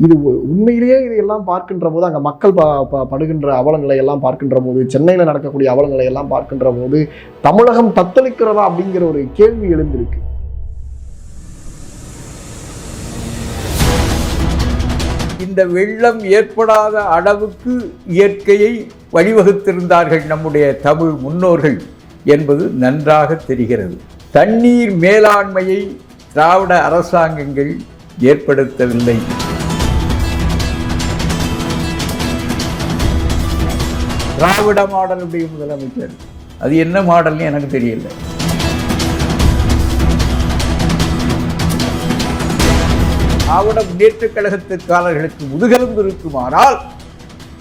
இது உ- உண்மையிலேயே இதையெல்லாம் பார்க்கின்ற போது அங்கே மக்கள் ப ப- படுகின்ற அவலங்களை எல்லாம் பார்க்கின்ற போது சென்னையில் நடக்கக்கூடிய அவலங்களை எல்லாம் பார்க்கின்ற போது தமிழகம் தத்தளிக்கிறதா அப்படிங்கிற ஒரு கேள்வி எழுந்திருக்கு. இந்த வெள்ளம் ஏற்படாத அளவுக்கு இயற்கையை வழிவகுத்திருந்தார்கள் நம்முடைய தமிழ் முன்னோர்கள் என்பது நன்றாக தெரிகிறது. தண்ணீர் மேலாண்மையை திராவிட அரசாங்கங்கள் ஏற்படுத்தவில்லை. திராவிட மாடலுடைய முதலமைச்சர்? அது என்ன மாடல்னு எனக்கு தெரியல. திராவிட முன்னேற்றக் கழகத்துக்காரர்களுக்கு முதுகெலும்பு இருக்குமானால்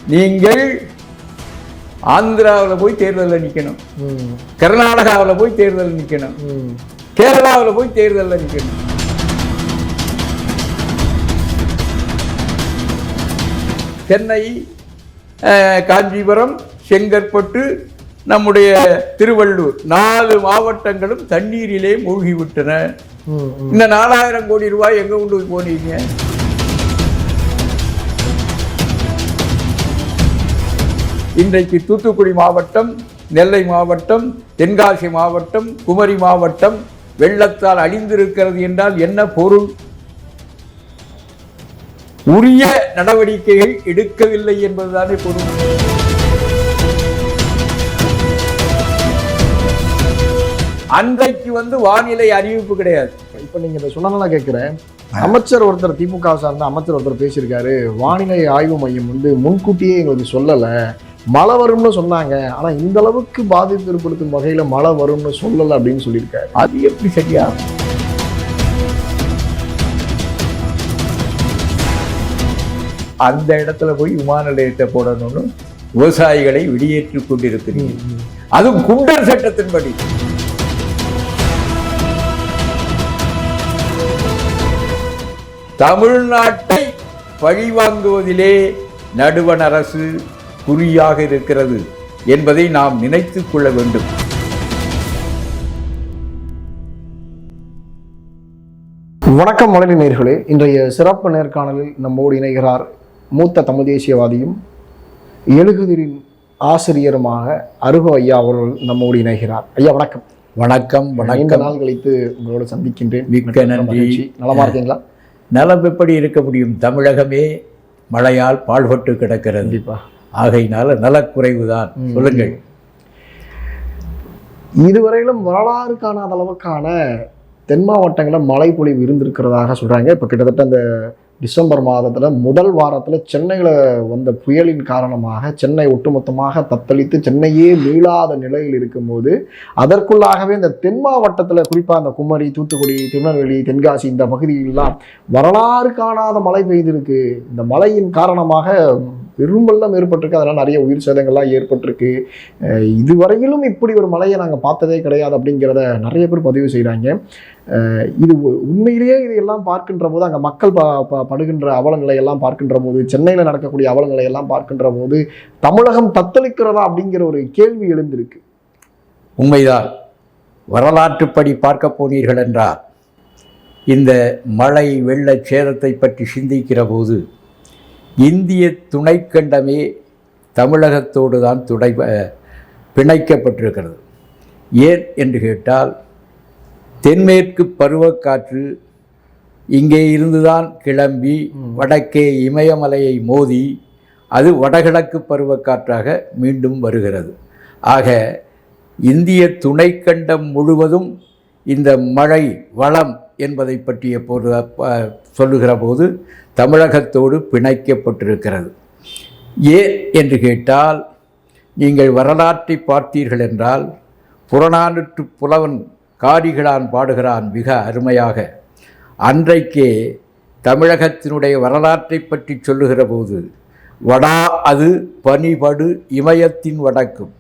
நீங்கள் ஆந்திராவில் போய் தேர்தலில் நிற்கணும் கர்நாடகாவில் போய் தேர்தலில் நிற்கணும் கேரளாவில் போய் தேர்தலில் நிற்கணும் சென்னை காஞ்சிபுரம் செங்கற்பட்டு நம்முடைய திருவள்ளூர். நாலு மாவட்டங்களும் தண்ணீரிலே மூழ்கிவிட்டன. இந்த நாலாயிரம் கோடி ரூபாய் எங்க கொண்டு போய் போனீங்க? இன்றைக்கு தூத்துக்குடி மாவட்டம் நெல்லை மாவட்டம் தென்காசி மாவட்டம் குமரி மாவட்டம் வெள்ளத்தால் அழிந்திருக்கிறது என்றால் என்ன பொருள்? உரிய நடவடிக்கைகள் எடுக்கவில்லை என்பதுதானே பொருள். அன்றைக்கு வந்து வானிலை அறிவிப்பு கிடையாது. இப்ப நீங்க இதை சொன்னா கேட்கிறேன். அமைச்சர் ஒருத்தர் திமுக சார்ந்த அமைச்சர் ஒருத்தர் பேசியிருக்காரு. வானிலை ஆய்வு மையம் வந்து முன்கூட்டியே எங்களுக்கு சொல்லல. மழை வரும்னு சொன்னாங்க. ஆனா இந்த அளவுக்கு பாதிப்பு ஏற்படுத்தும் வகையில மழை வரும்னு சொல்லல அப்படின்னு சொல்லியிருக்காரு. அது எப்படி சரியா? அந்த இடத்துல போய் விமான நிலையத்தை போடணும்னு விவசாயிகளை வெளியேற்றிக் கொண்டிருக்கிறீர்கள். அதுவும் குண்டர் சட்டத்தின்படி. தமிழ்நாட்டை பழிவாங்குவதிலே நடுவண் அரசு குறியாக இருக்கிறது என்பதை நாம் நினைத்துக் கொள்ள வேண்டும். வணக்கம் மலரி நேர்களே இன்றைய சிறப்பு நேர்காணலில் நம்மோடு இணைகிறார் மூத்த தமிழ் தேசியவாதியும் எழுகுதிரின் ஆசிரியருமாக அருகு ஐயா அவர்கள் நம்மோடு இணைகிறார். ஐயா வணக்கம். வணக்கம் வணக்கம். நாள் கழித்து உங்களோட சந்திக்கின்றேன். மிக்க நன்றி. நலமா இருக்கீங்களா? நலம் எப்படி இருக்க முடியும்? தமிழகமே மழையால் பாழ்பட்டு கிடக்கிறது. கண்டிப்பா. ஆகையினால நலக்குறைவுதான். சொல்லுங்கள். இதுவரையிலும் வரலாறு காணாத அளவுக்கான தென் மாவட்டங்களில் மழை பொழிவு இருந்திருக்கிறதாக சொல்றாங்க. இப்போ கிட்டத்தட்ட அந்த டிசம்பர் மாதத்தில் முதல் வாரத்தில் சென்னையில் வந்த புயலின் காரணமாக சென்னை ஒட்டுமொத்தமாக தத்தளித்து சென்னையே மீளாத நிலையில் இருக்கும்போது அதற்குள்ளாகவே இந்த தென் மாவட்டத்தில் குறிப்பாக அந்த குமரி தூத்துக்குடி திருநெல்வேலி தென்காசி இந்த பகுதிகளெல்லாம் வரலாறு காணாத மழை பெய்திருக்கு. இந்த மழையின் காரணமாக பெரும்பெல்லாம் ஏற்பட்டிருக்கு. அதனால் நிறைய உயிர் சேதங்கள்லாம் ஏற்பட்டிருக்கு. இதுவரையிலும் இப்படி ஒரு மழையை நாங்கள் பார்த்ததே கிடையாது அப்படிங்கிறத நிறைய பேர் பதிவு செய்கிறாங்க இது உ- உண்மையிலேயே இதையெல்லாம் பார்க்கின்ற போது அங்கே மக்கள் ப ப- படுகின்ற அவலங்களை எல்லாம் பார்க்கின்ற போது சென்னையில் நடக்கக்கூடிய அவலங்களை எல்லாம் பார்க்கின்ற போது தமிழகம் தத்தளிக்கிறதா அப்படிங்கிற ஒரு கேள்வி எழுந்திருக்கு. உண்மைதான். வரலாற்றுப்படி பார்க்க போனீர்கள் என்றால் இந்த மழை வெள்ள சேதத்தை பற்றி சிந்திக்கிற போது இந்திய துணைக்கண்டமே தமிழகத்தோடு தான் துடை அஹ், பிணைக்கப்பட்டிருக்கிறது. ஏன் என்று கேட்டால் தென்மேற்கு பருவக்காற்று இங்கே இருந்துதான் கிளம்பி வடக்கே இமயமலையை மோதி அது வடகிழக்கு பருவக்காற்றாக மீண்டும் வருகிறது. ஆக இந்திய துணைக்கண்டம் முழுவதும் இந்த மழை வளம் என்பதை பற்றிய போது ப- சொல்லுகிற போது தமிழகத்தோடு பிணைக்கப்பட்டிருக்கிறது. ஏன் என்று கேட்டால் நீங்கள் வரலாற்றை பார்த்தீர்கள் என்றால் புறநானூற்று புலவன் காரிகளான் பாடுகிறான் மிக அருமையாக. அன்றைக்கே தமிழகத்தினுடைய வரலாற்றை பற்றி சொல்லுகிற போது வடா அது பனிபடு இமயத்தின் வடக்கும்.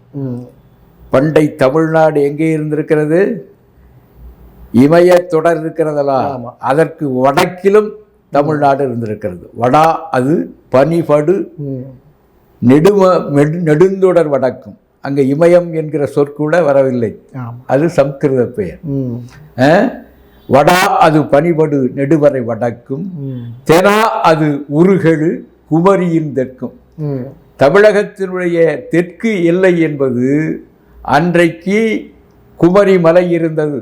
பண்டை தமிழ்நாடு எங்கே இருந்திருக்கிறது? இமய தொடர் இருக்கிறதா ஆமா. அதற்கு வடக்கிலும் தமிழ்நாடு இருந்திருக்கிறது. வடா அது பனிபடு நெடும நெடுந்தொடர் வடக்கும். அங்கே இமயம் என்கிற சொற்கூட வரவில்லை. அது சம்ஸ்கிருத பெயர்? வடா அது பனிபடு நெடுவரை வடக்கும். தெனா அது உருகெழு குமரியின் தெற்கும். தமிழகத்தினுடைய தெற்கு எல்லை என்பது அன்றைக்கு குமரி மலை இருந்தது.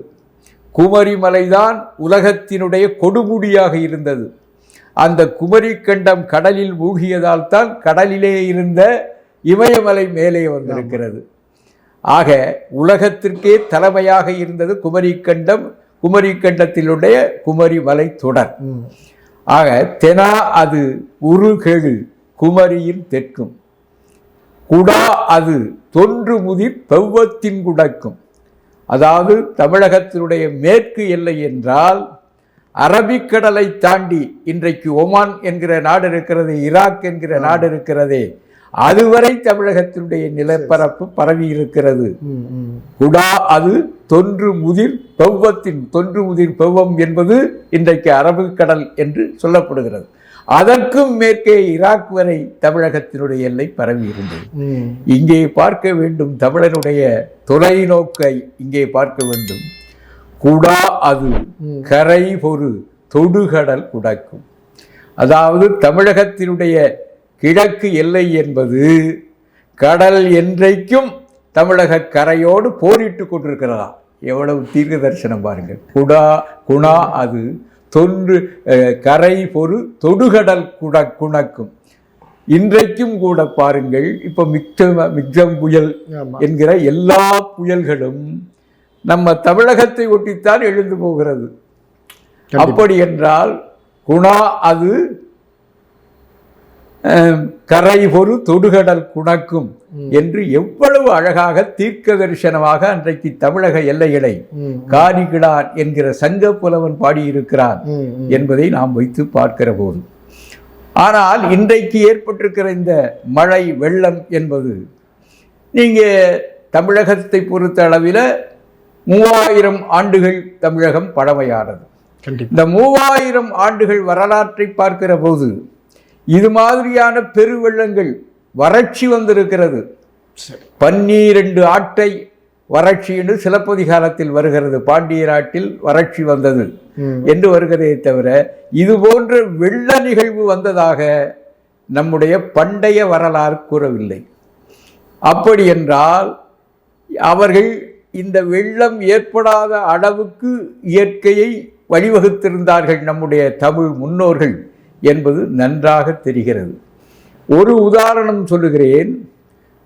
குமரிமலைதான் உலகத்தினுடைய கொடுமுடியாக இருந்தது. அந்த குமரி கண்டம் கடலில் மூழ்கியதால் தான் கடலிலே இருந்த இமயமலை மேலே வந்திருக்கிறது. ஆக உலகத்திற்கே தலைமையாக இருந்தது குமரி கண்டம் குமரி குமரி மலை தொடர். ஆக தெனா அது உருகெழு குமரியின் தெற்கும். குடா அது தொன்று முதிர் பெவ்வத்தின் குடக்கும். அதாவது தமிழகத்தினுடைய மேற்கு எல்லை என்றால் அரபிக்கடலை தாண்டி இன்றைக்கு ஒமான் என்கிற நாடு இருக்கிறது ஈராக் என்கிற நாடு இருக்கிறதே அதுவரை தமிழகத்தினுடைய நிலப்பரப்பு பரவி இருக்கிறது. குடா அது தொன்று முதிர் பெவ்வத்தின் தொன்று முதிர் பெவ்வம் என்பது இன்றைக்கு அரபு கடல் என்று சொல்லப்படுகிறது. அதற்கும் மேற்கே ஈராக் வரை தமிழகத்தினுடைய எல்லை பரவி இருந்தது. இங்கே பார்க்க வேண்டும் தமிழனுடைய தொலைநோக்கை இங்கே பார்க்க வேண்டும். குடா அது. கரை பொறு தொடுகடல் குடக்கும். அதாவது தமிழகத்தினுடைய கிழக்கு எல்லை என்பது கடல் என்றைக்கும் தமிழக கரையோடு போரிட்டு கொண்டிருக்கிறதா? எவ்வளவு தீர்க்க தரிசனம் பாருங்கள். குடா குணா அது தொன்று கரை பொறு தொடுகடல் குட குணக்கும் இன்றைக்கும் கூட பாருங்கள் இப்போ மிக்சம் மிக்சம் புயல். என்கிற எல்லா புயல்களும் நம்ம தமிழகத்தை ஒட்டித்தான் எழுந்து போகிறது. அப்படி என்றால் குணா அது கரை பொறு தொடுகடல் குணக்கும் என்று எவ்வளவு அழகாக தீர்க்க தரிசனமாக அன்றைக்கு தமிழக எல்லைகளை. காரிகிடான் என்கிற சங்க புலவன் பாடியிருக்கிறான். என்பதை நாம் வைத்து பார்க்கிற போது ஆனால் இன்றைக்கு ஏற்பட்டிருக்கிற இந்த மழை வெள்ளம் என்பது நீங்கள் தமிழகத்தை பொறுத்த அளவில் மூவாயிரம் ஆண்டுகள் தமிழகம் பழமையானது இந்த மூவாயிரம் ஆண்டுகள் வரலாற்றை பார்க்கிற போது இது மாதிரியான பெருவெள்ளங்கள் வறட்சி வந்திருக்கிறது. பன்னிரண்டு ஆட்டை வறட்சி என்று சிலப்பதிகாரத்தில் வருகிறது. பாண்டிய நாட்டில் வறட்சி வந்தது. என்று வருகிறதே தவிர இது போன்ற வெள்ள நிகழ்வு வந்ததாக நம்முடைய பண்டைய வரலாறு கூறவில்லை. அப்படி என்றால் அவர்கள் இந்த வெள்ளம் ஏற்படாத அளவுக்கு இயற்கையை வழிவகுத்திருந்தார்கள் நம்முடைய தமிழ் முன்னோர்கள். என்பது நன்றாக தெரிகிறது. ஒரு உதாரணம் சொல்லுகிறேன்.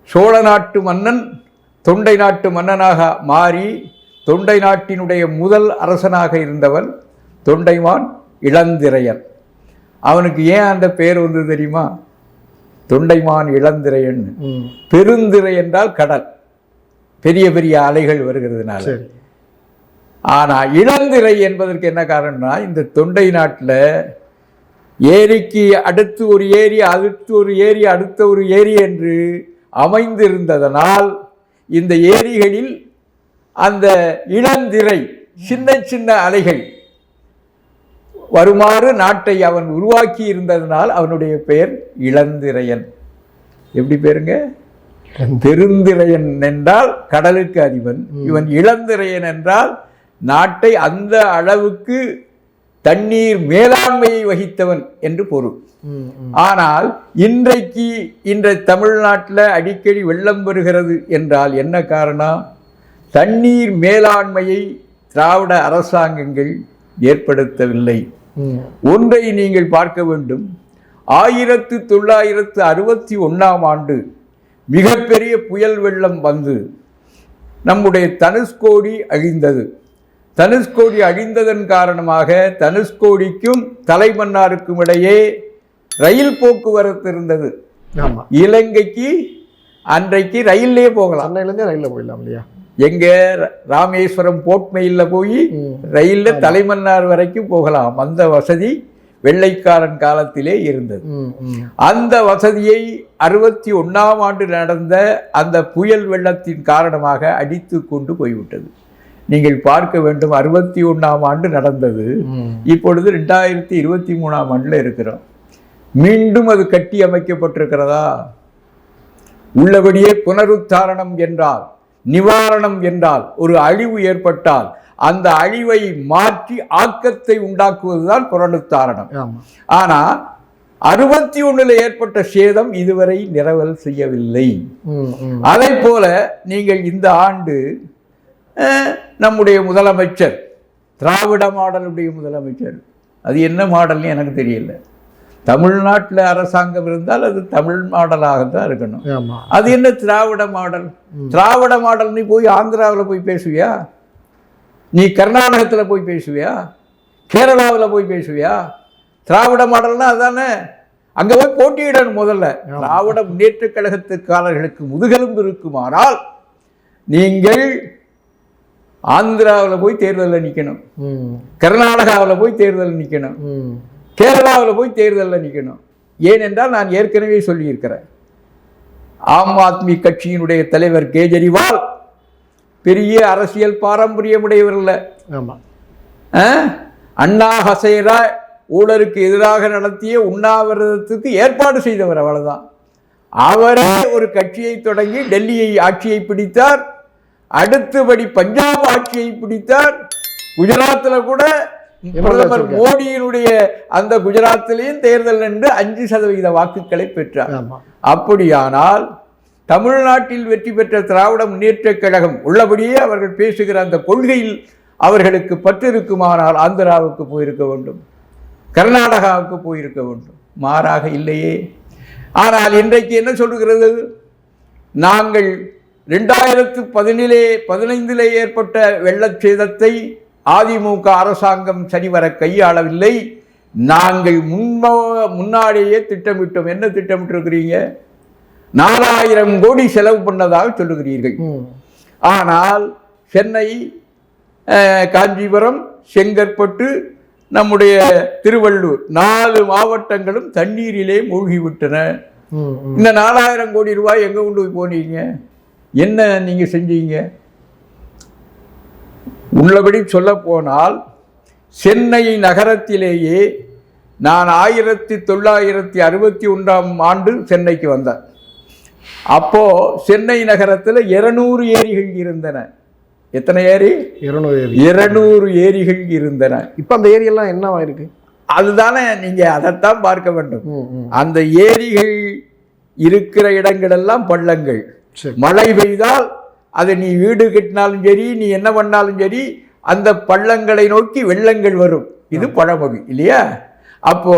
சோழ நாட்டு மன்னன் தொண்டை நாட்டு மன்னனாக மாறி தொண்டை நாட்டினுடைய முதல் அரசனாக இருந்தவன் தொண்டைமான் இளந்திரையன். அவனுக்கு ஏன் அந்த பெயர் வந்து தெரியுமா? தொண்டைமான் இளந்திரையன். பெருந்திரை என்றால் கடல். பெரிய பெரிய அலைகள் வருகிறதுனால. சரி. ஆனா இளந்திரை என்பதற்கு என்ன காரணம்னா இந்த தொண்டை நாட்டில் ஏரிக்கு அடுத்து ஒரு ஏரி அடுத்து ஒரு ஏரி அடுத்த ஒரு ஏரி என்று அமைந்திருந்ததனால் இந்த ஏரிகளில் அந்த இளந்திரை சின்ன சின்ன அலைகள் வருமாறு நாட்டை அவன் உருவாக்கி இருந்ததனால் அவனுடைய பெயர் இளந்திரையன். எப்படி பேருங்க? பெருந்திரையன் என்றால் கடலுக்கு அதிபன். இவன் இளந்திரையன் என்றால் நாட்டை அந்த அளவுக்கு தண்ணீர் மேலாண்மையை வகித்தவன் என்று பொருள். ஆனால் இன்றைக்கு இன்ற தமிழ்நாட்டில் அடிக்கடி வெள்ளம் வருகிறது என்றால் என்ன காரணம்? தண்ணீர் மேலாண்மையை திராவிட அரசாங்கங்கள் ஏற்படுத்தவில்லை. ஒன்றை நீங்கள் பார்க்க வேண்டும். ஆயிரத்து தொள்ளாயிரத்து அறுபத்தி ஒன்றாம் ஆண்டு மிகப்பெரிய புயல் வெள்ளம் வந்து நம்முடைய தனுஷ்கோடி அழிந்தது. தனுஷ்கோடி அழிந்ததன் காரணமாக தனுஷ்கோடிக்கும் தலைமன்னாருக்கும் இடையே ரயில் போக்குவரத்து இருந்தது. இலங்கைக்கு அன்றைக்கு ரயிலே போகலாம். சென்னையிலேருந்தே ரயிலில் போயிடலாம் இல்லையா? எங்க ராமேஸ்வரம் போட்மெயில்ல போய். ரயில்ல தலைமன்னார் வரைக்கும் போகலாம். அந்த வசதி வெள்ளைக்காரன் காலத்திலே இருந்தது. அந்த வசதியை அறுபத்தி ஒன்றாம் ஆண்டு நடந்த அந்த புயல் வெள்ளத்தின் காரணமாக அடித்து கொண்டு போய்விட்டது. நீங்கள் பார்க்க வேண்டும். அறுபத்தி ஒன்றாம் ஆண்டு நடந்தது. இப்பொழுது ரெண்டாயிரத்தி இருபத்தி மூணாம் ஆண்டில் இருக்கிறோம். மீண்டும் அது கட்டி அமைக்கப்பட்டிருக்கிறதா? உள்ளபடியே புனருத்தாரணம் என்றால் நிவாரணம் என்றால் ஒரு அழிவு ஏற்பட்டால் அந்த அழிவை மாற்றி ஆக்கத்தை உண்டாக்குவதுதான் புரளுத்தாரணம் ஆமா. ஆனா அறுபத்தி ஒண்ணுல ஏற்பட்ட சேதம் இதுவரை நிரவல் செய்யவில்லை. அதை போல நீங்கள் இந்த ஆண்டு நம்முடைய முதலமைச்சர் திராவிட மாடலுடைய முதலமைச்சர். அது என்ன மாடல்னு எனக்கு தெரியல. தமிழ்நாட்டில் அரசாங்கம் இருந்தால் அது தமிழ் மாடலாக தான் இருக்கணும் அது என்ன திராவிட மாடல்? திராவிட மாடல் நீ போய் ஆந்திராவில் போய் பேசுவியா? நீ கர்நாடகத்தில் போய் பேசுவியா? கேரளாவில் போய் பேசுவியா? திராவிட மாடல்னா அதானே? அங்கே போய் போட்டியிடணும் முதல்ல. திராவிட முன்னேற்றக் கழகத்துக்காரர்களுக்கு முதுகெலும்பு இருக்குமானால் நீங்கள் ஆந்திராவில் போய் தேர்தலில் நிற்கணும் கர்நாடகாவில் போய் தேர்தலில் நிற்கணும். கேரளாவில் போய் தேர்தலில் நிற்கணும் ஏனென்றால் நான் ஏற்கனவே சொல்லியிருக்கிறேன். ஆம் ஆத்மி கட்சியினுடைய தலைவர் கேஜரிவால் பெரிய அரசியல் பாரம்பரியமுடையவர் இல்லை ஆமா. அஹ்? அண்ணா ஹசேரா ஊழலுக்கு எதிராக நடத்திய உண்ணாவிரதத்துக்கு ஏற்பாடு செய்தவர் அவ்வளவுதான். அவரே ஒரு கட்சியை தொடங்கி டெல்லியை ஆட்சியை பிடித்தார். அடுத்தபடி பஞ்சாப் ஆட்சியை பிடித்தார். குஜராத்தில் கூட பிரதமர். மோடியினுடைய அந்த குஜராத்திலையும் தேர்தல் நின்று அஞ்சு சதவீத வாக்குகளை பெற்றார். அப்படியானால் தமிழ்நாட்டில் வெற்றி பெற்ற திராவிட முன்னேற்றக் கழகம் உள்ளபடியே அவர்கள் பேசுகிற அந்த கொள்கையில் அவர்களுக்கு பற்று இருக்குமானால் ஆந்திராவுக்கு போயிருக்க வேண்டும். கர்நாடகாவுக்கு போயிருக்க வேண்டும். மாறாக இல்லையே. ஆனால் இன்றைக்கு என்ன சொல்லுகிறது? நாங்கள் ரெண்டாயிரத்து பதினிலே பதினைந்திலே ஏற்பட்ட வெள்ளச் சேதத்தை அதிமுக அரசாங்கம் சரிவர கையாளவில்லை. நாங்கள் முன்ம முன்னாடியே திட்டமிட்டோம். என்ன திட்டமிட்டிருக்கிறீங்க? நாலாயிரம் கோடி செலவு பண்ணதாக சொல்லுகிறீர்கள். ஆனால் சென்னை காஞ்சிபுரம் செங்கற்பட்டு நம்முடைய திருவள்ளூர் நாலு மாவட்டங்களும் தண்ணீரிலே மூழ்கிவிட்டன. இந்த நாலாயிரம் கோடி ரூபாய் எங்கே கொண்டு போய் போனீங்க? என்ன நீங்கள் செஞ்சீங்க? உள்ளபடி சொல்ல போனால் சென்னை நகரத்திலேயே நான் ஆயிரத்தி தொள்ளாயிரத்தி அறுபத்தி ஒன்றாம் ஆண்டு சென்னைக்கு வந்தேன். அப்போ சென்னை நகரத்தில் இருநூறு ஏரிகள் இருந்தன. எத்தனை ஏரி? இருநூறு ஏரி. இருநூறு ஏரிகள் இருந்தன. இப்ப அந்த ஏரியெல்லாம் என்னவா இருக்கு அதுதானே நீங்க அதைத்தான் பார்க்க வேண்டும். அந்த ஏரிகள் இருக்கிற இடங்களெல்லாம் பள்ளங்கள். மழை பெய்தால் அது நீ வீடு கட்டினாலும் சரி நீ என்ன பண்ணாலும் சரி அந்த பள்ளங்களை நோக்கி வெள்ளங்கள் வரும். இது பழமொழி இல்லையா? அப்போ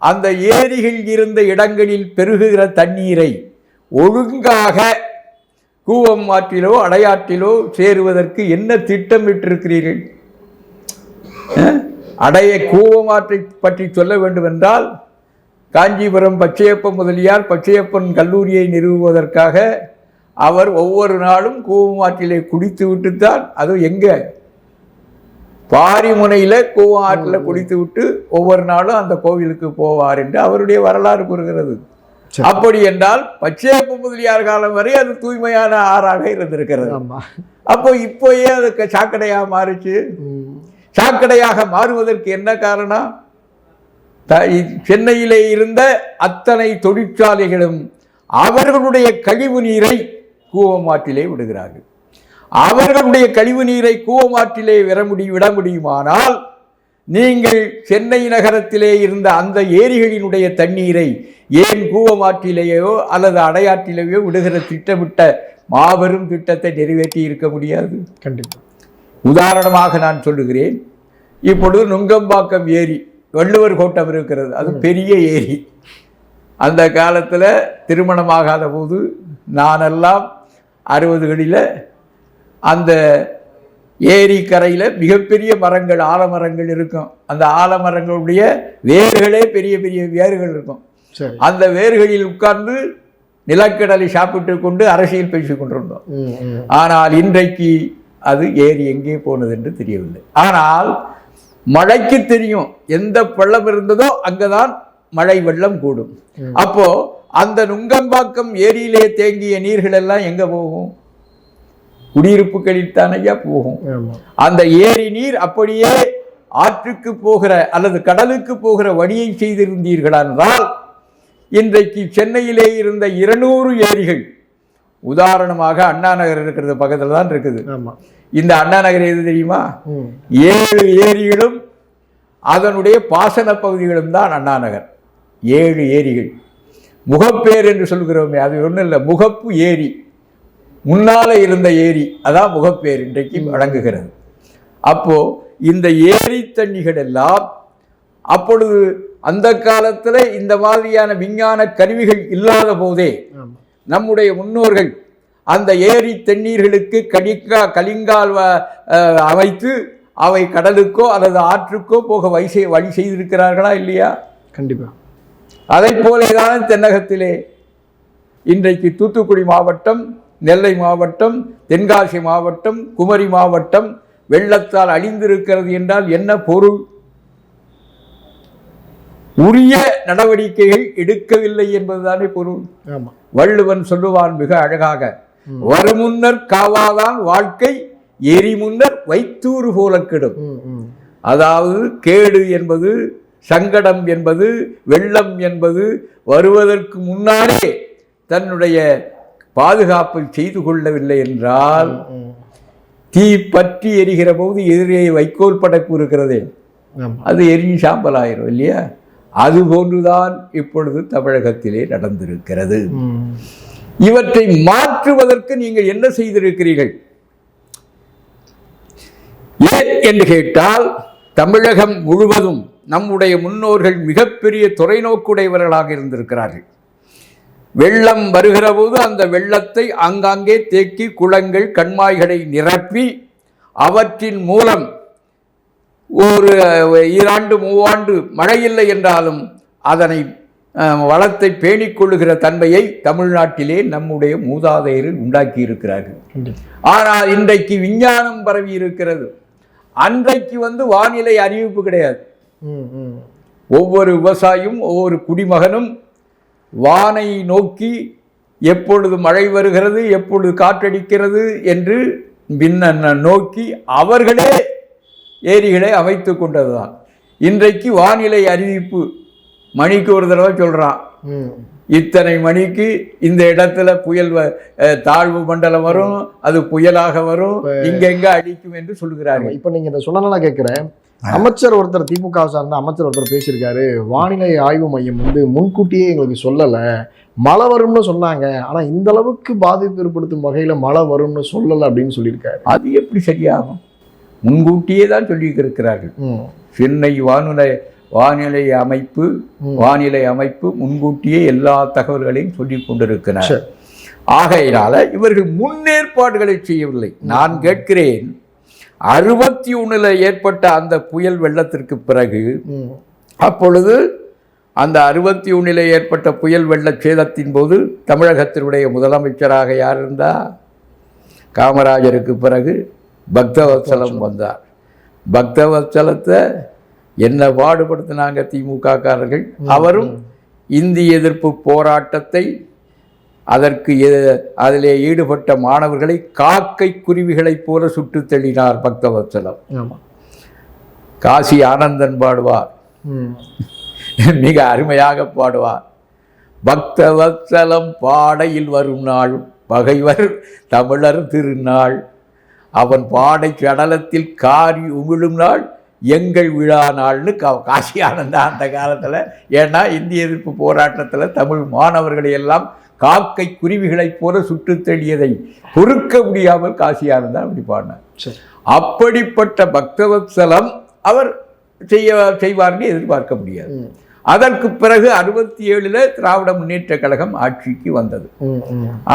அந்த ஏரிகள் இருந்த இடங்களில் பெருகுகிற தண்ணீரை ஒழுங்காக கூவம் ஆற்றிலோ அடையாற்றிலோ சேருவதற்கு என்ன திட்டமிட்டிருக்கிறீர்கள்? அடைய கூவம் ஆற்றை பற்றி சொல்ல வேண்டுமென்றால் காஞ்சிபுரம் பச்சையப்பன் முதலியார் பச்சையப்பன் கல்லூரியை நிறுவுவதற்காக அவர் ஒவ்வொரு நாளும் கூவம் ஆற்றிலே குடித்து விட்டுத்தான். அதுவும் எங்க? பாரிமுனையில் கூவம் ஆற்றில் குளித்து விட்டு ஒவ்வொரு நாளும் அந்த கோவிலுக்கு போவார் என்று அவருடைய வரலாறு கூறுகிறது. அப்படி என்றால் பச்சையப்ப முதலியார் காலம் வரை அது தூய்மையான ஆறாக இருந்திருக்கிறது. அப்போ இப்போயே அதுக்கு சாக்கடையா மாறுச்சு. சாக்கடையாக மாறுவதற்கு என்ன காரணம்? சென்னையிலே இருந்த அத்தனை தொழிற்சாலைகளும் அவர்களுடைய கழிவு நீரை கூவமாற்றிலே விடுகிறார்கள். அவர்களுடைய கழிவு நீரை கூவமாற்றிலே விட முடியும் விட முடியுமானால் நீங்கள் சென்னை நகரத்திலே இருந்த அந்த ஏரிகளினுடைய தண்ணீரை ஏன் கூவமாற்றிலேயோ அல்லது அடையாற்றிலேயோ விடுகிற திட்டமிட்ட மாபெரும் திட்டத்தை நிறைவேற்றி இருக்க முடியாது? கண்டிப்பா. உதாரணமாக நான் சொல்லுகிறேன். இப்பொழுது நுங்கம்பாக்கம் ஏரி வள்ளுவர் கோட்டம் இருக்கிறது. அது பெரிய ஏரி. அந்த காலத்தில் திருமணமாகாத போது நானெல்லாம் அறுபதுகளில் அந்த ஏரி கரையில் மிகப்பெரிய மரங்கள் ஆலமரங்கள் இருக்கும். அந்த ஆலமரங்களுடைய வேர்களே பெரிய பெரிய வேர்கள் இருக்கும். அந்த வேர்களில் உட்கார்ந்து நிலக்கடலை சாப்பிட்டு கொண்டு அரசியல் பேசிக் கொண்டிருந்தோம். ஆனால் இன்றைக்கு அது ஏரி எங்கே போனது என்று தெரியவில்லை. ஆனால் மழைக்கு தெரியும். எந்த பள்ளம் இருந்ததோ அங்கதான் மழை வெள்ளம் கூடும். அப்போ அந்த நுங்கம்பாக்கம் ஏரியிலே தேங்கிய நீர்கள் எல்லாம் எங்க போகும்? குடியிருப்புகளில் தானையா போகும். அந்த ஏரி நீர் அப்படியே ஆற்றுக்கு போகிற அல்லது கடலுக்கு போகிற வழியை செய்திருந்தீர்களானால் இன்றைக்கு சென்னையிலே இருந்த இருநூறு ஏரிகள் உதாரணமாக அண்ணா நகர் இருக்கிறது பக்கத்தில் தான் இருக்குது. ஆமா. இந்த அண்ணா நகர் எது தெரியுமா? ஏழு ஏரிகளும் அதனுடைய பாசன பகுதிகளும் தான் அண்ணா நகர். ஏழு ஏரிகள். முகப்பேர் என்று சொல்கிறோமே அது ஒன்றும் இல்லை. முகப்பு ஏரி. முன்னால இருந்த ஏரி அதான் முகப்பேர் இன்றைக்கு வழங்குகிறது. அப்போ இந்த ஏரி தண்ணிகள் எல்லாம் அப்பொழுது அந்த காலத்தில் இந்த மாதிரியான விஞ்ஞான கருவிகள் இல்லாத போதே நம்முடைய முன்னோர்கள் அந்த ஏரி தண்ணீர்களுக்கு கலிங்கா கலிங்கால் அமைத்து அவை கடலுக்கோ அல்லது ஆற்றுக்கோ போக வழி செய் வழி செய்திருக்கிறார்களா இல்லையா? கண்டிப்பாக அதை போலேதான் தென்னகத்திலே இன்றைக்கு தூத்துக்குடி மாவட்டம் நெல்லை மாவட்டம் தென்காசி மாவட்டம் குமரி மாவட்டம் வெள்ளத்தால் அழிந்திருக்கிறது என்றால் என்ன பொருள்? உரிய நடவடிக்கைகள் எடுக்கவில்லை என்பதுதானே பொருள். வள்ளுவன் சொல்லுவான் மிக அழகாக வருமுன்னர் காவாதான் வாழ்க்கை எரி முன்னர் வைத்தூறு போல கெடும். அதாவது கேடு என்பது சங்கடம் என்பது வெள்ளம் என்பது வருவதற்கு முன்னாலே தன்னுடைய பாதுகாப்பை செய்து கொள்ளவில்லை என்றால் தீ பற்றி எரிகிற போது எதிரே வைக்கோல் படைப்பு இருக்கிறதே. அது எரிஞ்சு சாம்பலாயிரும் இல்லையா? அது போன்றுதான் இப்பொழுது தமிழகத்திலே நடந்திருக்கிறது. இவற்றை மாற்றுவதற்கு நீங்கள் என்ன செய்திருக்கிறீர்கள்? ஏன் என்று கேட்டால் தமிழகம் முழுவதும் நம்முடைய முன்னோர்கள் மிகப்பெரிய தொலைநோக்குடையவர்களாக இருந்திருக்கிறார்கள். வெள்ளம் வருகிற போது அந்த வெள்ளத்தை ஆங்காங்கே தேக்கி குளங்கள் கண்மாய்களை நிரப்பி அவற்றின் மூலம் ஒரு ஈராண்டு மூவாண்டு மழை இல்லை என்றாலும் அதனை வளத்தை பேணிக் கொள்ளுகிற தன்மையை தமிழ்நாட்டிலே நம்முடைய மூதாதையர்கள் உண்டாக்கி இருக்கிறார்கள் ஆனால் இன்றைக்கு விஞ்ஞானம் பரவி இருக்கிறது. அன்றைக்கு வந்து வானிலை அறிவிப்பு கிடையாது. ஒவ்வொரு விவசாயியும் ஒவ்வொரு குடிமகனும் வானை நோக்கி எப்பொழுது மழை வருகிறது எப்பொழுது காற்றடிக்கிறது என்று பின்ன நோக்கி அவர்களே ஏரிகளை அமைத்து கொண்டதுதான். இன்றைக்கு வானிலை அறிவிப்பு மணிக்கு ஒரு தடவை சொல்கிறான் இத்தனை மணிக்கு இந்த இடத்துல புயல் தாழ்வு மண்டலம் வரும் அது புயலாக வரும் இங்க எங்க அடிக்கும் என்று சொல்கிறார்கள் இப்போ நீங்க இதை சொன்னனால கேட்குறேன் அமைச்சர் ஒருத்தர் திமுக சார்ந்த அமைச்சர் ஒருத்தர் பேசியிருக்காரு. வானிலை ஆய்வு மையம் வந்து முன்கூட்டியே எங்களுக்கு சொல்லலை. மழை வரும்னு சொன்னாங்க. ஆனா இந்த அளவுக்கு பாதிப்பு ஏற்படுத்தும் வகையில மழை வரும்னு சொல்லலை அப்படின்னு சொல்லியிருக்காரு. அது எப்படி சரியாகும்? முன்கூட்டியே தான் சொல்லி இருக்கிறார்கள் ம். சென்னை வானிலை வானிலை அமைப்பு. வானிலை அமைப்பு முன்கூட்டியே எல்லா தகவல்களையும் சொல்லிக் கொண்டிருக்கிறார். ஆகையினால இவர்கள் முன்னேற்பாடுகளை செய்யவில்லை. நான் கேட்கிறேன் அறுபத்தி ஒண்ணுல ஏற்பட்ட அந்த புயல் வெள்ளத்திற்கு பிறகு அப்பொழுது அந்த அறுபத்தி ஒன்றில் ஏற்பட்ட புயல் வெள்ள சேதத்தின் போது தமிழகத்தினுடைய முதலமைச்சராக யார் இருந்தா? காமராஜருக்கு பிறகு பக்தவத்சலம். வந்தார். பக்தவத்சலத்தை என்ன பாடுபடுத்தினாங்க திமுககாரர்கள் அவரும் இந்தி எதிர்ப்பு போராட்டத்தை அதற்கு அதிலே ஈடுபட்ட மாணவர்களை காக்கை குருவிகளைப் போல சுட்டுத் தள்ளினார் பக்தவத்சலம். காசி ஆனந்தன் பாடுவார். மிக அருமையாக பாடுவார். பக்தவத்சலம் பாடையில் வரும் நாள் பகைவர் தமிழர் திருநாள். அவன் பாடை கடலத்தில் காரி உமிழும் நாள் எங்கள் விழா நாள்னு கா காசி ஆனந்தா அந்த காலத்தில். ஏன்னா இந்திய எதிர்ப்பு போராட்டத்தில் தமிழ் மாணவர்களை எல்லாம் காக்கை குருவிகளைப் போல சுட்டுத் தள்ளியதை பொறுக்க முடியாமல் காசி ஆனந்தா அப்படி பாடினார். அப்படிப்பட்ட பக்தவத்சலம் அவர் செய்ய செய்வார்னு எதிர்பார்க்க முடியாது. அதற்கு பிறகு அறுபத்தி ஏழில் திராவிட முன்னேற்ற கழகம் ஆட்சிக்கு வந்தது.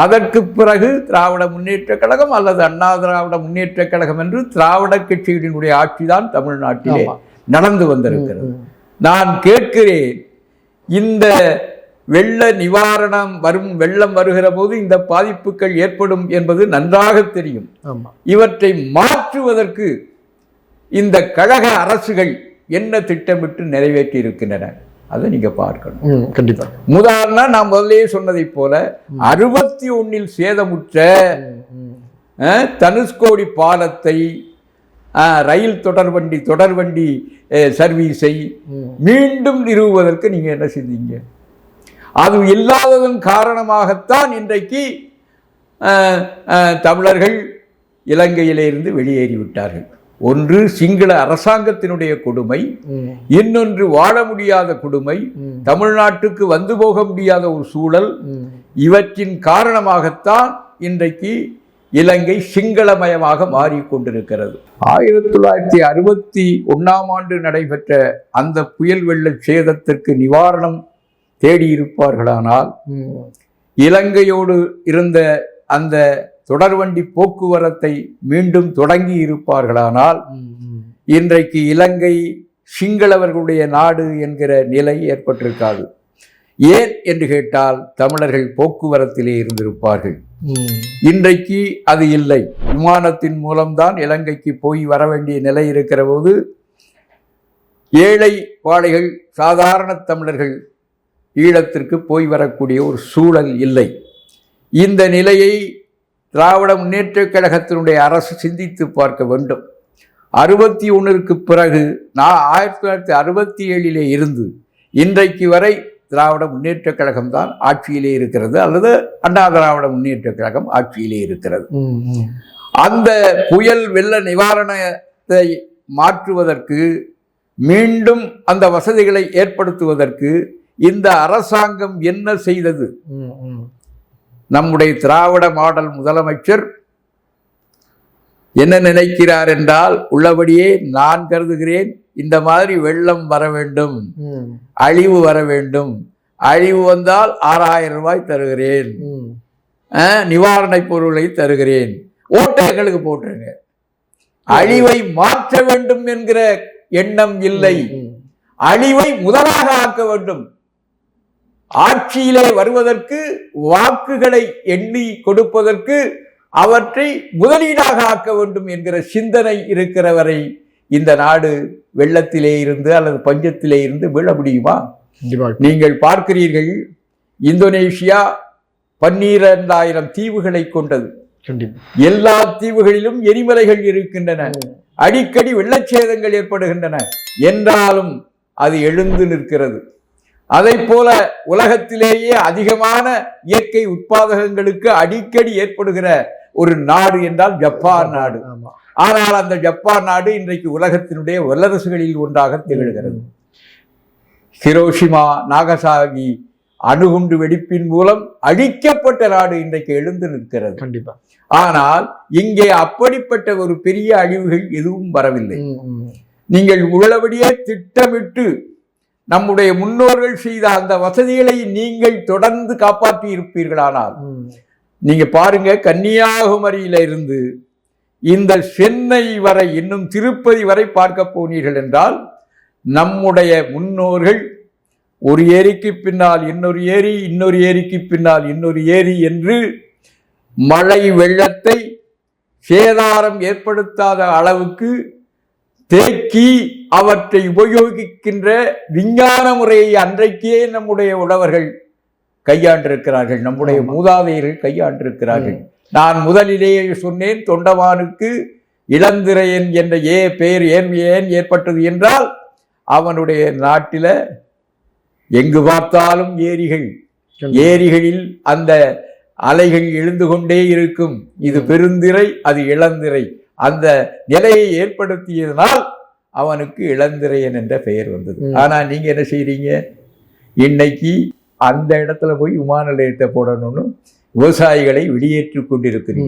அதற்கு பிறகு திராவிட முன்னேற்ற கழகம் அல்லது அண்ணா திராவிட முன்னேற்ற கழகம் என்று திராவிட கட்சிகளினுடைய ஆட்சி தான் தமிழ்நாட்டிலே. நடந்து வந்திருக்கிறது. நான் கேட்கிறேன் இந்த வெள்ள நிவாரணம் வரும் வெள்ளம் வருகிற போது இந்த பாதிப்புகள் ஏற்படும் என்பது நன்றாக தெரியும். இவற்றை மாற்றுவதற்கு இந்த கழக அரசுகள் என்ன திட்டமிட்டு நிறைவேற்றி இருக்கின்றன அதை நீங்க பார்க்கணும். ம் கண்டிப்பா. உதாரணம் நான் முதல்லயே சொன்னதைப் போல அறுபத்தி ஒன்னில் சேதமுற்ற தனுஷ்கோடி பாலத்தை ரயில் தொடர்வண்டி தொடர்வண்டி சர்வீஸை மீண்டும் நிறுவுவதற்கு நீங்க என்ன செஞ்சீங்க அது இல்லாததன் காரணமாகத்தான் இன்றைக்கு தமிழர்கள் இலங்கையிலிருந்து வெளியேறிவிட்டார்கள். ஒன்று சிங்கள அரசாங்கத்தினுடைய கொடுமை இன்னொன்று வாழ முடியாத கொடுமை தமிழ்நாட்டுக்கு வந்து போக முடியாத ஒரு சூழல். இவற்றின் காரணமாகத்தான் இன்றைக்கு இலங்கை சிங்களமயமாக மாறிக்கொண்டிருக்கிறது ஆயிரத்தி தொள்ளாயிரத்தி அறுபத்தி ஒன்றாம் ஆண்டு நடைபெற்ற அந்த புயல் வெள்ள சேதத்திற்கு நிவாரணம் தேடியிருப்பார்களானால் இலங்கையோடு இருந்த அந்த தொடர்வண்டி போக்குவரத்தை மீண்டும் தொடங்கி இருப்பார்களானால் இன்றைக்கு இலங்கை சிங்களவர்களுடைய நாடு என்கிற நிலை ஏற்பட்டிருக்காது. ஏன் என்று கேட்டால் தமிழர்கள் போக்குவரத்திலே இருந்திருப்பார்கள். இன்றைக்கு அது இல்லை. விமானத்தின் மூலம்தான் இலங்கைக்கு போய் வர வேண்டிய நிலை இருக்கிற போது ஏழை பாடைகள் சாதாரண தமிழர்கள் ஈழத்திற்கு போய் வரக்கூடிய ஒரு சூழல் இல்லை. இந்த நிலையை திராவிட முன்னேற்றக் கழகத்தினுடைய அரசு சிந்தித்து பார்க்க வேண்டும் அறுபத்தி ஒன்றிற்கு பிறகு நான் ஆயிரத்தி தொள்ளாயிரத்தி அறுபத்தி ஏழிலே இருந்து இன்றைக்கு வரை திராவிட முன்னேற்றக் கழகம் தான் ஆட்சியிலே இருக்கிறது அல்லது அண்ணா திராவிட முன்னேற்றக் கழகம் ஆட்சியிலே இருக்கிறது. அந்த புயல் வெள்ள நிவாரணத்தை மாற்றுவதற்கு மீண்டும் அந்த வசதிகளை ஏற்படுத்துவதற்கு இந்த அரசாங்கம் என்ன செய்தது. நம்முடைய திராவிட மாடல் முதலமைச்சர் என்ன நினைக்கிறார் என்றால் உள்ளபடியே நான் கருதுகிறேன் இந்த மாதிரி வெள்ளம் வர வேண்டும் அழிவு வர வேண்டும் அழிவு வந்தால் ஆறாயிரம் ரூபாய் தருகிறேன் நிவாரணப் பொருளை தருகிறேன் ஓட்டை எங்களுக்கு போட்டுருங்க. அழிவை மாற்ற வேண்டும் என்கிற எண்ணம் இல்லை. அழிவை முதலாக ஆக்க வேண்டும். ஆட்சியிலே வருவதற்கு வாக்குகளை எண்ணி கொடுப்பதற்கு அவற்றை முதலீடாக ஆக்க வேண்டும் என்கிற சிந்தனை இருக்கிறவரை இந்த நாடு வெள்ளத்திலே இருந்து அல்லது பஞ்சத்திலே இருந்து மீள முடியுமா? நீங்கள் பார்க்கிறீர்கள் இந்தோனேஷியா பன்னிரண்டாயிரம் தீவுகளை கொண்டது. எல்லா தீவுகளிலும் எரிமலைகள் இருக்கின்றன. அடிக்கடி வெள்ளச்சேதங்கள் ஏற்படுகின்றன. என்றாலும் அது எழுந்து நிற்கிறது. அதை போல உலகத்திலேயே அதிகமான இயற்கை உட்பாதகங்களுக்கு அடிக்கடி ஏற்படுகிற ஒரு நாடு என்றால் ஜப்பான் நாடு. ஆனால் அந்த ஜப்பான் நாடு இன்றைக்கு உலகத்தினுடைய வல்லரசுகளில் ஒன்றாக திகழ்கிறது. ஹிரோஷிமா நாகசாகி அணுகுண்டு வெடிப்பின் மூலம் அழிக்கப்பட்ட நாடு இன்றைக்கு எழுந்து நிற்கிறது. கண்டிப்பா. ஆனால் இங்கே அப்படிப்பட்ட ஒரு பெரிய அழிவுகள் எதுவும் வரவில்லை. நீங்கள் உள்ளபடியே திட்டமிட்டு நம்முடைய முன்னோர்கள் செய்த அந்த வசதிகளை நீங்கள் தொடர்ந்து காப்பாற்றி இருப்பீர்களானால் நீங்க பாருங்க கன்னியாகுமரியில இருந்து இந்த சென்னை வரை இன்னும் திருப்பதி வரை பார்க்க போனீர்கள் என்றால் நம்முடைய முன்னோர்கள் ஒரு ஏரிக்கு பின்னால் இன்னொரு ஏரி இன்னொரு ஏரிக்கு பின்னால் இன்னொரு ஏரி என்று மழை வெள்ளத்தை சேதாரம் ஏற்படுத்தாத அளவுக்கு தேக்கி அவற்றை உபயோகிக்கின்ற விஞ்ஞான முறையை அன்றைக்கே நம்முடைய உழவர்கள் கையாண்டிருக்கிறார்கள் நம்முடைய. மூதாதையர்கள் கையாண்டிருக்கிறார்கள் நான் முதலிலேயே சொன்னேன் தொண்டமானுக்கு இளந்திரையன் என்ற ஏ பெயர் ஏன் ஏன் ஏற்பட்டது என்றால் அவனுடைய நாட்டில எங்கு பார்த்தாலும் ஏரிகள். ஏரிகளில் அந்த அலைகள் எழுந்து கொண்டே இருக்கும் இது. பெருந்திரை அது இளந்திரை அந்த நிலையை ஏற்படுத்தியதனால் அவனுக்கு இளந்திரையன் என்ற பெயர் வந்தது. ம். ஆனா நீங்க என்ன செய்றீங்க? இன்னைக்கு அந்த இடத்துல போய் விமான நிலையத்தை போடணும்னு விவசாயிகளை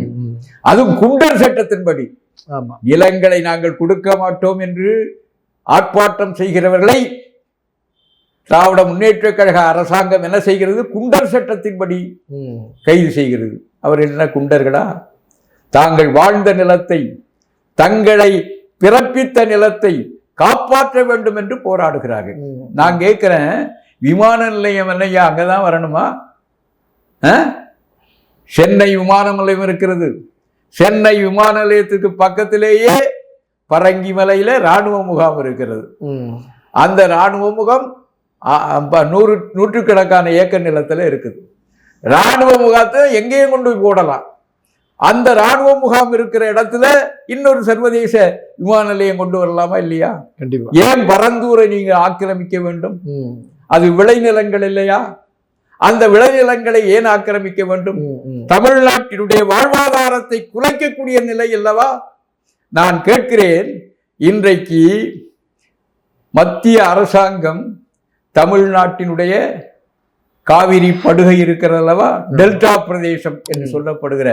ம், ம். அதுவும் குண்டர் சட்டத்தின்படி. நிலங்களை நாங்கள் கொடுக்க மாட்டோம் என்று ஆர்ப்பாட்டம் செய்கிறவர்களை திராவிட முன்னேற்றக் கழக அரசாங்கம் என்ன செய்கிறது? குண்டர் சட்டத்தின்படி கைது செய்கிறது. அவர் என்ன குண்டர்களா? தாங்கள் வாழ்ந்த நிலத்தை தங்களை பிறப்பித்த நிலத்தை காப்பாற்ற வேண்டும் என்று போராடுகிறார்கள். நான் கேட்கிறேன் விமான நிலையம் என்னையா அங்கதான் வரணுமா? ஆ? சென்னை விமான நிலையம் இருக்கிறது. சென்னை விமான நிலையத்துக்கு பக்கத்திலேயே பரங்கி மலையில ராணுவ முகாம் இருக்கிறது. அந்த ராணுவ முகாம் நூறு நூற்றுக்கணக்கான ஏக்கர் நிலத்துல இருக்குது. ராணுவ முகாத்தை எங்கேயும் கொண்டு போய் போடலாம். அந்த ராணுவ முகாம் இருக்கிற இடத்துல இன்னொரு சர்வதேச விமான நிலையம் கொண்டு வரலாமா இல்லையா? கண்டிப்பா. ஏன் பரந்தூரை நீங்க ஆக்கிரமிக்க வேண்டும்? அது விளைநிலங்கள் இல்லையா? அந்த விளைநிலங்களை ஏன் ஆக்கிரமிக்க வேண்டும். தமிழ்நாட்டினுடைய வாழ்வாதாரத்தை குலைக்கக்கூடிய நிலை அல்லவா? நான் கேட்கிறேன் இன்றைக்கு மத்திய அரசாங்கம் தமிழ்நாட்டினுடைய காவிரி படுகை இருக்கிறது அல்லவா டெல்டா பிரதேசம் என்று சொல்லப்படுகிற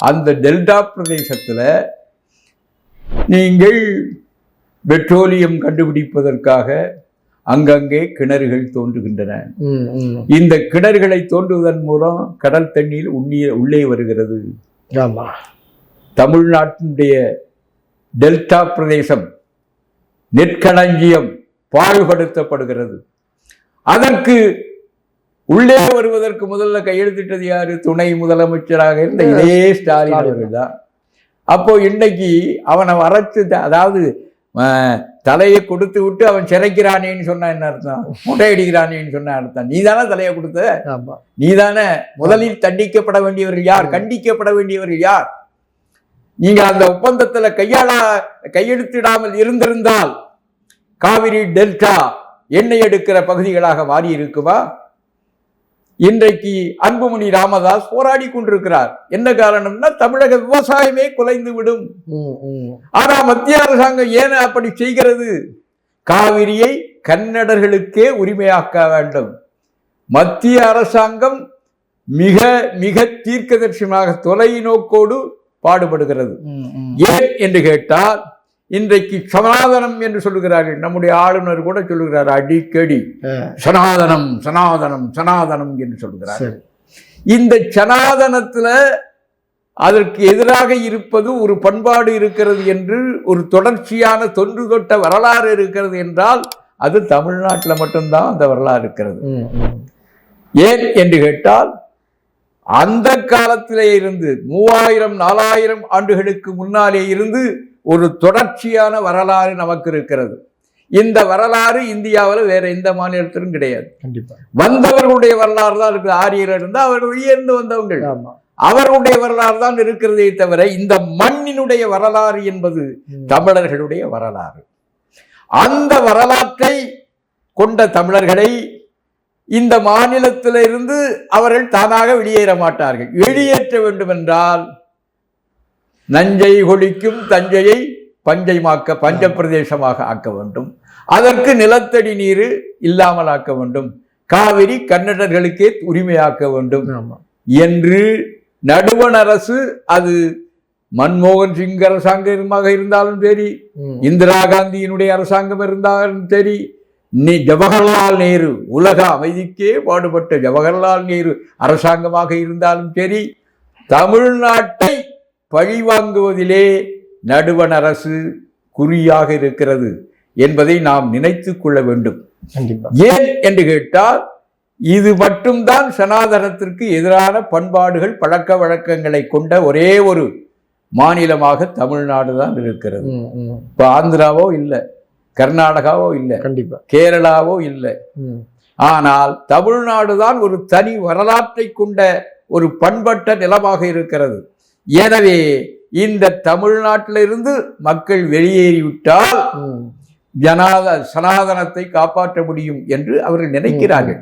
அந்த டெல்டா பிரதேசத்துல நீங்கள் பெட்ரோலியம் கண்டுபிடிப்பதற்காக அங்கங்கே கிணறுகள் தோன்றுகின்றன. இந்த கிணறுகளை தோன்றுவதன் மூலம் கடல் தண்ணீர் உண்ணி உள்ளே வருகிறது. தமிழ்நாட்டினுடைய டெல்டா பிரதேசம் நெற்களஞ்சியம் பாழ்படுத்தப்படுகிறது அதற்கு உள்ளே வருவதற்கு முதல்ல கையெழுத்திட்டது யாரு? துணை முதலமைச்சராக இருந்த இதே ஸ்டாலின் அவர்கள் தான் அப்போ இன்னைக்கு அவனை வரைச்சு அதாவது தலையை கொடுத்து விட்டு அவன் சிறைக்கிறானேன்னு சொன்னா என்ன அர்த்தம்? முட்டையடிக்கிறானேன்னு சொன்ன அர்த்தம்? நீ தானே தலையை கொடுத்த? ஆமா. நீதானே முதலில் தண்டிக்கப்பட வேண்டியவர்கள் யார்? கண்டிக்கப்பட வேண்டியவர்கள் யார்? நீங்க அந்த ஒப்பந்தத்துல கையாள கையெழுத்திடாமல் இருந்திருந்தால் காவிரி டெல்டா எண்ணெய் எடுக்கிற பகுதிகளாக மாறி இருக்குமா இன்றைக்கு அன்புமணி ராமதாஸ் போராடி கொண்டிருக்கிறார். என்ன காரணம்னா தமிழக விவசாயமே குலைந்து விடும். ஆனா மத்திய அரசாங்கம் ஏன் அப்படி செய்கிறது? காவிரியை கன்னடர்களுக்கே உரிமையாக்க வேண்டும். மத்திய அரசாங்கம் மிக மிக தீர்க்கதரிசனமாக தொலைநோக்கோடு பாடுபடுகிறது. ஏன் என்று கேட்டால் இன்றைக்கு சனாதனம் என்று சொல்லுகிறார்கள். நம்முடைய ஆளுநர் கூட சொல்லுகிறார் அடிக்கடி சனாதனம் சனாதனம் சனாதனம் என்று சொல்லுகிறார். இந்த சனாதனத்துல அதற்கு எதிராக இருப்பது ஒரு பண்பாடு இருக்கிறது என்று ஒரு தொடர்ச்சியான தொன்று தொட்ட வரலாறு இருக்கிறது என்றால் அது தமிழ்நாட்டில் மட்டும்தான் அந்த வரலாறு இருக்கிறது. ஏன் என்று கேட்டால் அந்த காலத்திலே இருந்து மூவாயிரம் நாலாயிரம் ஆண்டுகளுக்கு முன்னாலே இருந்து ஒரு தொடர்ச்சியான வரலாறு நமக்கு இருக்கிறது. இந்த வரலாறு இந்தியாவில் வேற எந்த மாநிலத்திலும் கிடையாது. வந்தவர்களுடைய வரலாறு தான் இருக்குது. ஆரியர் இருந்தால் அவர்கள் வெளியே இருந்து வந்தவங்க ஆமா. அவர்களுடைய வரலாறு தான் இருக்கிறதே தவிர இந்த மண்ணினுடைய வரலாறு என்பது. தமிழர்களுடைய வரலாறு. அந்த வரலாற்றை கொண்ட தமிழர்களை இந்த மாநிலத்திலிருந்து அவர்கள் தானாக வெளியேற மாட்டார்கள். வெளியேற்ற வேண்டும் என்றால் நஞ்சை கொளிக்கும் தஞ்சையை பஞ்சைமாக்க பஞ்ச பிரதேசமாக ஆக்க வேண்டும். அதற்கு நிலத்தடி நீர் இல்லாமல் ஆக்க வேண்டும். காவிரி கன்னடர்களுக்கே உரிமையாக்க வேண்டும். என்று நடுவண் அரசு அது மன்மோகன் சிங் அரசாங்கமாக இருந்தாலும் சரி. இந்திரா காந்தியினுடைய அரசாங்கம் இருந்தாலும் சரி நீ ஜவஹர்லால் நேரு உலக அமைதிக்கே பாடுபட்ட ஜவஹர்லால் நேரு அரசாங்கமாக இருந்தாலும் சரி தமிழ்நாட்டை பழிவாங்குவதிலே நடுவண் அரசு குறியாக இருக்கிறது என்பதை நாம் நினைத்து கொள்ள வேண்டும். ஏன் என்று கேட்டால் இது மட்டும்தான் சனாதனத்திற்கு எதிரான பண்பாடுகள் பழக்க வழக்கங்களை கொண்ட ஒரே ஒரு மாநிலமாக தமிழ்நாடு தான் இருக்கிறது. இப்போ ஆந்திராவோ இல்லை கர்நாடகாவோ இல்லை கண்டிப்பா. கேரளாவோ இல்லை. ஆனால் தமிழ்நாடு தான் ஒரு தனி வரலாற்றை கொண்ட ஒரு பண்பட்ட நிலமாக இருக்கிறது. எனவே இந்த தமிழ்நாட்டிலிருந்து மக்கள் வெளியேறிவிட்டால். ஜனாத சனாதனத்தை காப்பாற்ற முடியும் என்று அவர்கள் நினைக்கிறார்கள்